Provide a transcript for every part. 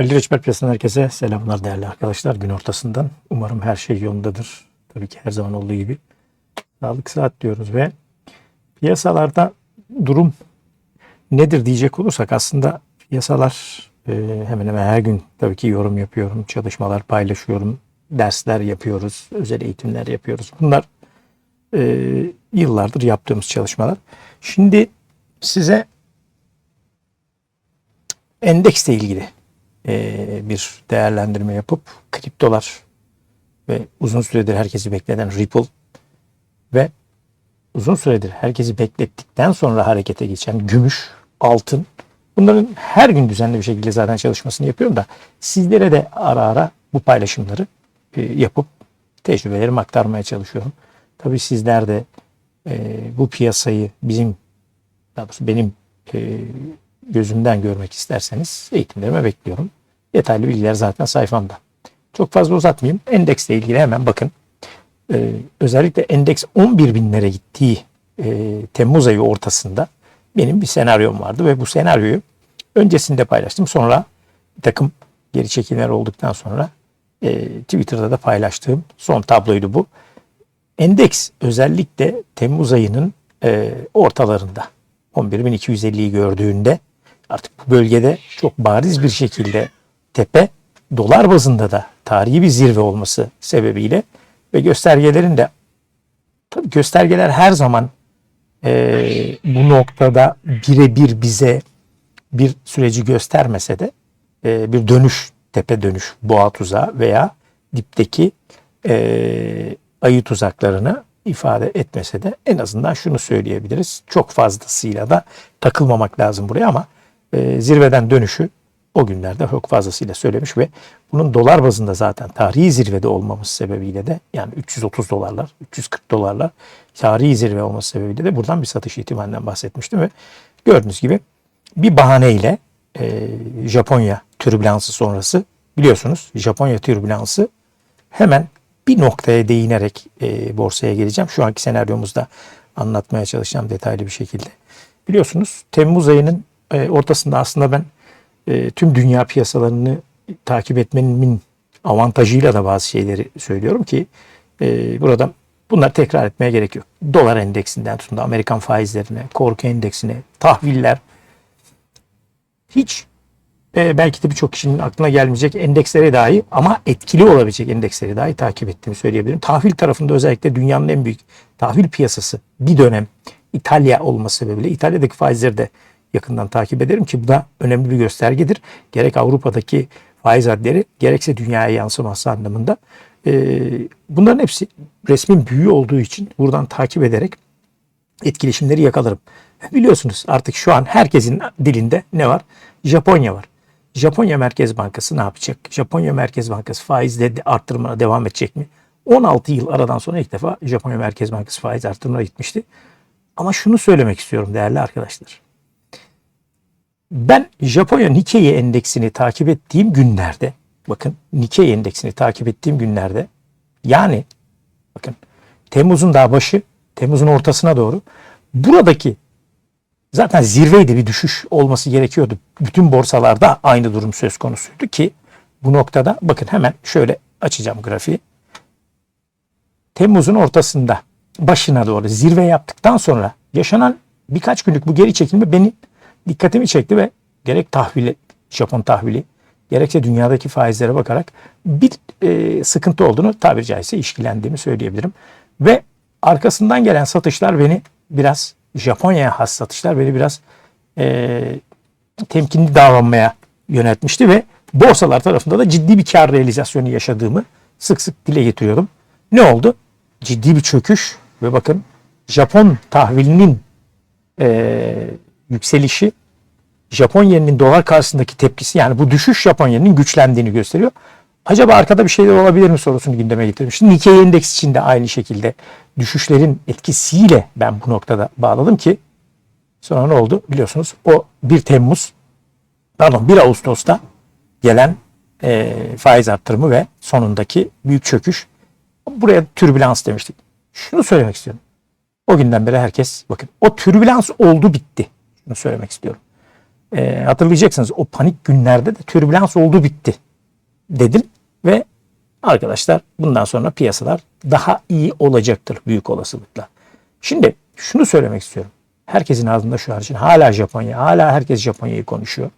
Ali Reçber Piyasa'dan herkese selamlar değerli arkadaşlar. Gün ortasından umarım her şey yolundadır. Tabii ki her zaman olduğu gibi. Sağlık saat diyoruz ve piyasalarda durum nedir diyecek olursak aslında piyasalar e, hemen hemen her gün tabii ki yorum yapıyorum, çalışmalar paylaşıyorum, dersler yapıyoruz, özel eğitimler yapıyoruz. Bunlar e, yıllardır yaptığımız çalışmalar. Şimdi size endeksle ilgili e, bir değerlendirme yapıp kriptolar ve uzun süredir herkesi beklenen Ripple ve uzun süredir herkesi beklettikten sonra harekete geçen gümüş, altın bunların her gün düzenli bir şekilde zaten çalışmasını yapıyorum da sizlere de ara ara bu paylaşımları e, yapıp tecrübelerimi aktarmaya çalışıyorum. Tabii sizler de e, bu piyasayı bizim daha doğrusu benim e, gözümden görmek isterseniz eğitimlerime bekliyorum. Detaylı bilgiler zaten sayfamda. Çok fazla uzatmayayım. Endeksle ilgili hemen bakın. Ee, özellikle endeks 11 binlere gittiği e, Temmuz ayı ortasında benim bir senaryom vardı ve bu senaryoyu öncesinde paylaştım. Sonra bir takım geri çekimler olduktan sonra e, Twitter'da da paylaştığım son tabloydu bu. Endeks özellikle Temmuz ayının e, ortalarında 11.250'yi gördüğünde artık bu bölgede çok bariz bir şekilde tepe dolar bazında da tarihi bir zirve olması sebebiyle ve göstergelerin de tabii göstergeler her zaman e, bu noktada birebir bize bir süreci göstermese de e, bir dönüş, tepe dönüş boğa tuzağı veya dipteki e, ayı tuzaklarını ifade etmese de en azından şunu söyleyebiliriz. Çok fazlasıyla da takılmamak lazım buraya ama e, zirveden dönüşü o günlerde çok fazlasıyla söylemiş ve bunun dolar bazında zaten tarihi zirvede olmamız sebebiyle de yani 330 dolarlar, 340 dolarlar tarihi zirve olması sebebiyle de buradan bir satış ihtimalinden bahsetmiştim ve gördüğünüz gibi bir bahaneyle e, Japonya türbülansı sonrası biliyorsunuz Japonya türbülansı hemen bir noktaya değinerek e, borsaya geleceğim. Şu anki senaryomuzda anlatmaya çalışacağım detaylı bir şekilde. Biliyorsunuz Temmuz ayının e, ortasında aslında ben e, tüm dünya piyasalarını takip etmenin avantajıyla da bazı şeyleri söylüyorum ki e, burada bunları tekrar etmeye gerek yok. Dolar endeksinden tutun da Amerikan faizlerine, korku endeksine, tahviller hiç belki de birçok kişinin aklına gelmeyecek endekslere dahi ama etkili olabilecek endeksleri dahi takip ettiğimi söyleyebilirim. Tahvil tarafında özellikle dünyanın en büyük tahvil piyasası bir dönem İtalya olması sebebiyle İtalya'daki faizleri de yakından takip ederim ki bu da önemli bir göstergedir. Gerek Avrupa'daki faiz hadleri gerekse dünyaya yansıması anlamında. E, bunların hepsi resmin büyüğü olduğu için buradan takip ederek etkileşimleri yakalarım. Biliyorsunuz artık şu an herkesin dilinde ne var? Japonya var. Japonya Merkez Bankası ne yapacak? Japonya Merkez Bankası faizleri arttırmaya devam edecek mi? 16 yıl aradan sonra ilk defa Japonya Merkez Bankası faiz arttırmaya gitmişti. Ama şunu söylemek istiyorum değerli arkadaşlar. Ben Japonya Nikkei endeksini takip ettiğim günlerde bakın Nikkei endeksini takip ettiğim günlerde yani bakın Temmuz'un daha başı Temmuz'un ortasına doğru buradaki zaten zirveydi bir düşüş olması gerekiyordu. Bütün borsalarda aynı durum söz konusuydu ki bu noktada bakın hemen şöyle açacağım grafiği. Temmuz'un ortasında başına doğru zirve yaptıktan sonra yaşanan birkaç günlük bu geri çekilme beni dikkatimi çekti ve gerek tahvili, Japon tahvili gerekse dünyadaki faizlere bakarak bir e, sıkıntı olduğunu tabiri caizse işkilendiğimi söyleyebilirim. Ve arkasından gelen satışlar beni biraz Japonya'ya has satışlar beni biraz e, temkinli davranmaya yöneltmişti ve borsalar tarafında da ciddi bir kar realizasyonu yaşadığımı sık sık dile getiriyordum. Ne oldu? Ciddi bir çöküş ve bakın Japon tahvilinin e, yükselişi Japon yeninin dolar karşısındaki tepkisi yani bu düşüş Japon yeninin güçlendiğini gösteriyor. Acaba arkada bir şeyler olabilir mi sorusunu gündeme getirmiştim. Nikkei endeks için de aynı şekilde düşüşlerin etkisiyle ben bu noktada bağladım ki sonra ne oldu biliyorsunuz o 1 Temmuz pardon 1 Ağustos'ta gelen e, faiz arttırımı ve sonundaki büyük çöküş buraya türbülans demiştik. Şunu söylemek istiyorum. O günden beri herkes bakın o türbülans oldu bitti. Şunu söylemek istiyorum. e, hatırlayacaksınız o panik günlerde de türbülans oldu bitti dedim ve arkadaşlar bundan sonra piyasalar daha iyi olacaktır büyük olasılıkla. Şimdi şunu söylemek istiyorum. Herkesin ağzında şu için hala Japonya, hala herkes Japonya'yı konuşuyor.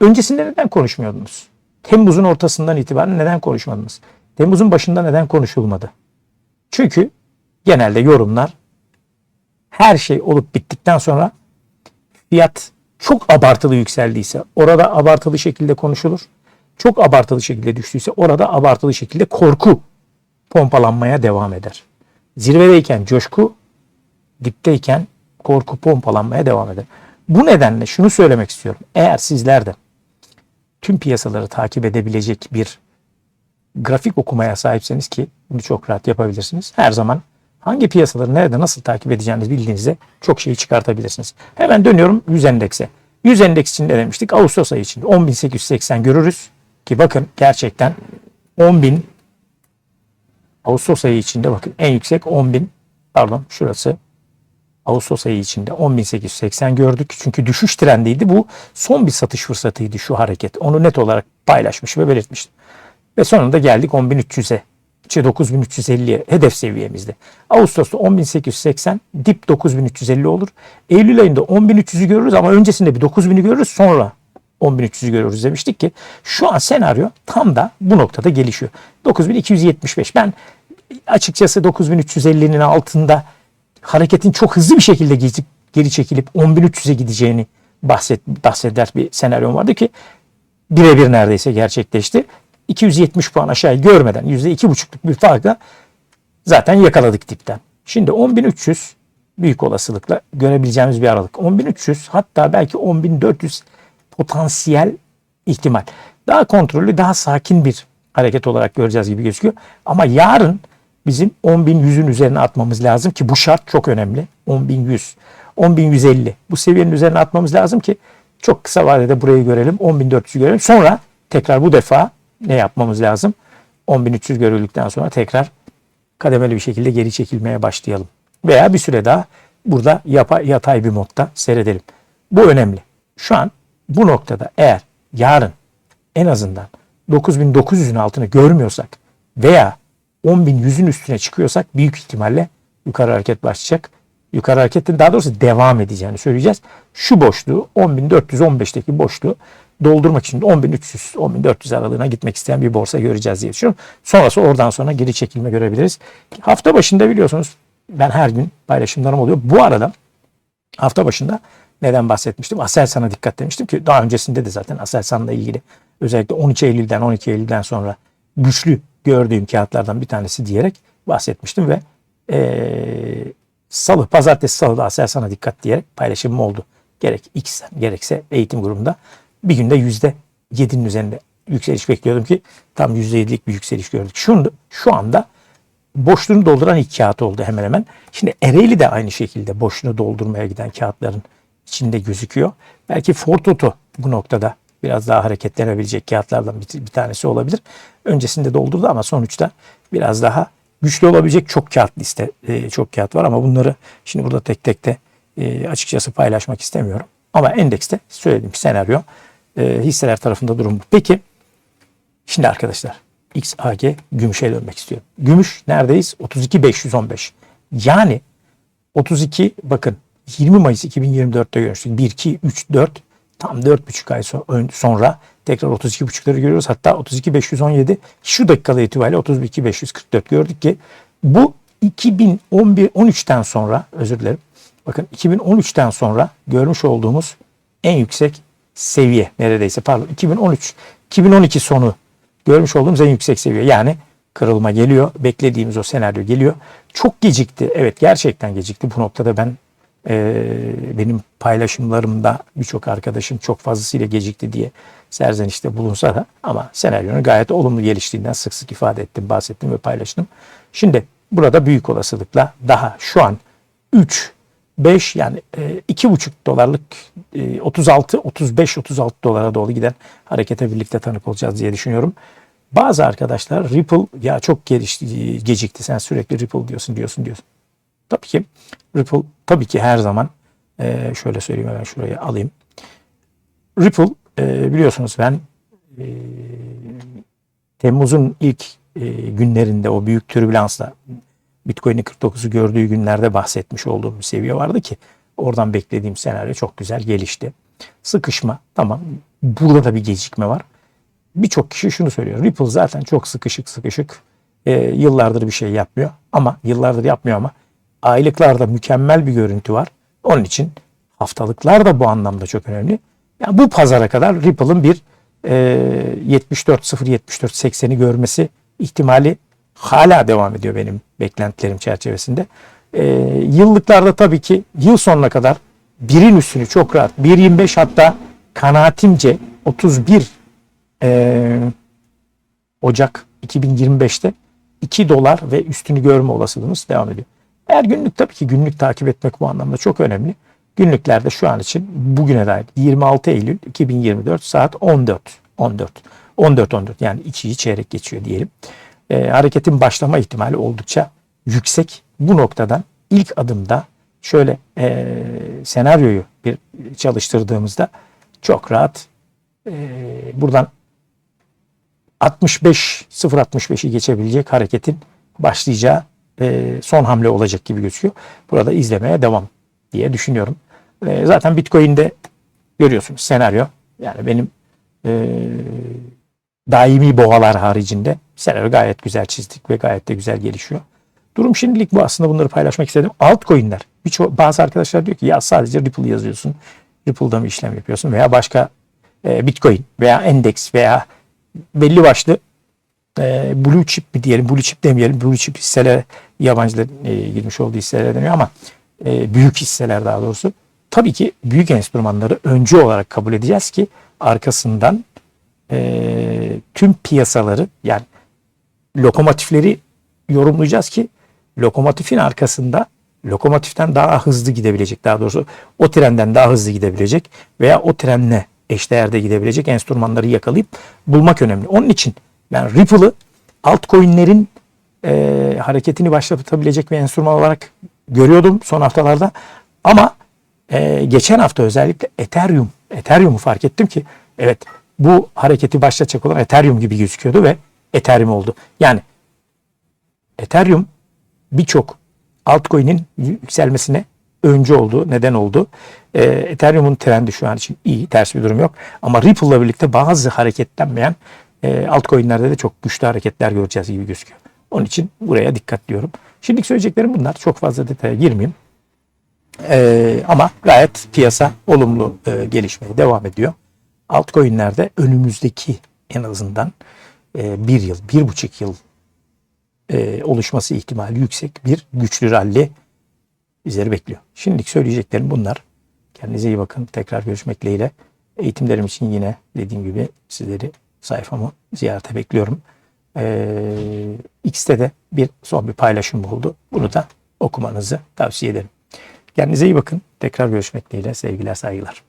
Öncesinde neden konuşmuyordunuz? Temmuz'un ortasından itibaren neden konuşmadınız? Temmuz'un başında neden konuşulmadı? Çünkü genelde yorumlar her şey olup bittikten sonra fiyat çok abartılı yükseldiyse orada abartılı şekilde konuşulur. Çok abartılı şekilde düştüyse orada abartılı şekilde korku pompalanmaya devam eder. Zirvedeyken coşku, dipteyken korku pompalanmaya devam eder. Bu nedenle şunu söylemek istiyorum. Eğer sizler de tüm piyasaları takip edebilecek bir grafik okumaya sahipseniz ki bunu çok rahat yapabilirsiniz. Her zaman hangi piyasaları nerede nasıl takip edeceğinizi bildiğinizde çok şeyi çıkartabilirsiniz. Hemen dönüyorum 100 endekse. 100 endeks için ne demiştik? Ağustos ayı içinde 10.880 görürüz. Ki bakın gerçekten 10.000 Ağustos ayı içinde bakın en yüksek 10.000 pardon şurası Ağustos ayı içinde 10.880 gördük. Çünkü düşüş trendiydi. Bu son bir satış fırsatıydı şu hareket. Onu net olarak paylaşmış ve belirtmiştim. Ve sonunda geldik 10.300'e. İşte 9350'ye hedef seviyemizde. Ağustos'ta 10.880 dip 9350 olur. Eylül ayında 10.300'ü görürüz ama öncesinde bir 9.000'i görürüz sonra 10.300'ü görürüz demiştik ki şu an senaryo tam da bu noktada gelişiyor. 9275 ben açıkçası 9350'nin altında hareketin çok hızlı bir şekilde geri çekilip 10.300'e gideceğini bahset, bahseder bir senaryom vardı ki birebir neredeyse gerçekleşti. 270 puan aşağı görmeden %2,5'luk bir farkla zaten yakaladık dipten. Şimdi 10.300 büyük olasılıkla görebileceğimiz bir aralık. 10.300 hatta belki 10.400 potansiyel ihtimal. Daha kontrollü, daha sakin bir hareket olarak göreceğiz gibi gözüküyor. Ama yarın bizim 10.100'ün üzerine atmamız lazım ki bu şart çok önemli. 10.100, 10.150 bu seviyenin üzerine atmamız lazım ki çok kısa vadede burayı görelim. 10.400'ü görelim. Sonra tekrar bu defa ne yapmamız lazım? 10.300 görüldükten sonra tekrar kademeli bir şekilde geri çekilmeye başlayalım. Veya bir süre daha burada yapa, yatay bir modda seyredelim. Bu önemli. Şu an bu noktada eğer yarın en azından 9900'ün altını görmüyorsak veya 10.100'ün üstüne çıkıyorsak büyük ihtimalle yukarı hareket başlayacak. Yukarı hareketin daha doğrusu devam edeceğini söyleyeceğiz. Şu boşluğu 10.415'teki boşluğu doldurmak için 10.300 10.400 aralığına gitmek isteyen bir borsa göreceğiz diye düşünüyorum. Sonrası oradan sonra geri çekilme görebiliriz. Hafta başında biliyorsunuz ben her gün paylaşımlarım oluyor. Bu arada hafta başında neden bahsetmiştim? Aselsan'a dikkat demiştim ki daha öncesinde de zaten Aselsan'la ilgili özellikle 13 Eylül'den 12 Eylül'den sonra güçlü gördüğüm kağıtlardan bir tanesi diyerek bahsetmiştim ve ee, salı, pazartesi salıda Aselsan'a dikkat diyerek paylaşımım oldu. Gerek X'ten gerekse eğitim grubunda bir günde yüzde yedinin üzerinde yükseliş bekliyordum ki tam yüzde yedilik bir yükseliş gördük. Şu, şu anda boşluğunu dolduran ilk kağıt oldu hemen hemen. Şimdi Ereğli de aynı şekilde boşluğunu doldurmaya giden kağıtların içinde gözüküyor. Belki Fortoto bu noktada biraz daha hareketlenebilecek kağıtlardan bir, bir tanesi olabilir. Öncesinde doldurdu ama sonuçta biraz daha güçlü olabilecek çok kağıt liste, e, çok kağıt var ama bunları şimdi burada tek tek de e, açıkçası paylaşmak istemiyorum. Ama endekste söylediğim senaryo e, hisseler tarafında durum bu. Peki şimdi arkadaşlar XAG gümüşe dönmek istiyorum. Gümüş neredeyiz? 32.515. Yani 32 bakın 20 Mayıs 2024'te görmüştük. 1, 2, 3, 4 tam 4,5 ay sonra tekrar 32,5'ları görüyoruz. Hatta 32,517 şu dakikada itibariyle 32,544 gördük ki bu 2011 13'ten sonra özür dilerim. Bakın 2013'ten sonra görmüş olduğumuz en yüksek seviye neredeyse pardon 2013 2012 sonu görmüş olduğumuz en yüksek seviye. Yani kırılma geliyor. Beklediğimiz o senaryo geliyor. Çok gecikti. Evet gerçekten gecikti. Bu noktada ben e, benim paylaşımlarımda birçok arkadaşım çok fazlasıyla gecikti diye serzenişte bulunsa da ama senaryonun gayet olumlu geliştiğinden sık sık ifade ettim, bahsettim ve paylaştım. Şimdi burada büyük olasılıkla daha şu an 3 5 yani e, iki buçuk dolarlık 36 35 36 dolara doğru giden harekete birlikte tanık olacağız diye düşünüyorum. Bazı arkadaşlar Ripple ya çok gelişti, gecikti sen sürekli Ripple diyorsun diyorsun diyorsun. Tabii ki Ripple tabii ki her zaman e, şöyle söyleyeyim hemen şuraya alayım. Ripple e, biliyorsunuz ben Temmuz'un ilk günlerinde o büyük türbülansla Bitcoin'i 49'u gördüğü günlerde bahsetmiş olduğum bir seviye vardı ki oradan beklediğim senaryo çok güzel gelişti. Sıkışma tamam burada da bir gecikme var. Birçok kişi şunu söylüyor. Ripple zaten çok sıkışık sıkışık e, yıllardır bir şey yapmıyor ama yıllardır yapmıyor ama aylıklarda mükemmel bir görüntü var. Onun için haftalıklar da bu anlamda çok önemli. Yani bu pazara kadar Ripple'ın bir e, 74.0-74.80'i görmesi ihtimali hala devam ediyor benim beklentilerim çerçevesinde. E, yıllıklarda tabii ki yıl sonuna kadar birin üstünü çok rahat 1.25 hatta kanaatimce 31 e, Ocak 2025'te 2 dolar ve üstünü görme olasılığımız devam ediyor. Eğer günlük tabii ki günlük takip etmek bu anlamda çok önemli. Günlüklerde şu an için bugüne dair 26 Eylül 2024 saat 14. 14. 14 14 yani ikiyi çeyrek geçiyor diyelim. E, hareketin başlama ihtimali oldukça yüksek. Bu noktadan ilk adımda şöyle e, senaryoyu bir çalıştırdığımızda çok rahat e, buradan 65 0.65'i geçebilecek hareketin başlayacağı e, son hamle olacak gibi gözüküyor. Burada izlemeye devam diye düşünüyorum. E, zaten Bitcoin'de görüyorsunuz senaryo. Yani benim e, daimi boğalar haricinde senaryo gayet güzel çizdik ve gayet de güzel gelişiyor. Durum şimdilik bu aslında bunları paylaşmak istedim. Altcoin'ler. Birçok bazı arkadaşlar diyor ki ya sadece Ripple yazıyorsun. Ripple'da mı işlem yapıyorsun veya başka e, Bitcoin veya endeks veya belli başlı e, blue chip mi diyelim, blue chip demeyelim, blue chip hisseler yabancıların e, girmiş olduğu hisseler deniyor ama e, büyük hisseler daha doğrusu. Tabii ki büyük enstrümanları öncü olarak kabul edeceğiz ki arkasından e, tüm piyasaları yani lokomotifleri yorumlayacağız ki lokomotifin arkasında lokomotiften daha hızlı gidebilecek daha doğrusu o trenden daha hızlı gidebilecek veya o trenle eşdeğerde gidebilecek enstrümanları yakalayıp bulmak önemli. Onun için ben Ripple'ı altcoin'lerin e, hareketini başlatabilecek bir enstrüman olarak görüyordum son haftalarda. Ama e, geçen hafta özellikle Ethereum, Ethereum'u fark ettim ki evet bu hareketi başlatacak olan Ethereum gibi gözüküyordu ve Ethereum oldu. Yani Ethereum birçok altcoin'in yükselmesine öncü oldu, neden oldu. E, Ethereum'un trendi şu an için iyi, ters bir durum yok. Ama Ripple'la birlikte bazı hareketlenmeyen e, altcoin'lerde de çok güçlü hareketler göreceğiz gibi gözüküyor. Onun için buraya dikkat diyorum. Şimdilik söyleyeceklerim bunlar. Çok fazla detaya girmeyeyim. E, ama gayet piyasa olumlu e, gelişmeye devam ediyor. Altcoin'lerde önümüzdeki en azından e, bir yıl, bir buçuk yıl e, oluşması ihtimali yüksek bir güçlü rally bizleri bekliyor. Şimdilik söyleyeceklerim bunlar. Kendinize iyi bakın. Tekrar görüşmek dileğiyle. Eğitimlerim için yine dediğim gibi sizleri sayfamı ziyarete bekliyorum. Ee, X'te de bir son bir paylaşım oldu. Bunu da okumanızı tavsiye ederim. Kendinize iyi bakın. Tekrar görüşmek dileğiyle. Sevgiler, saygılar.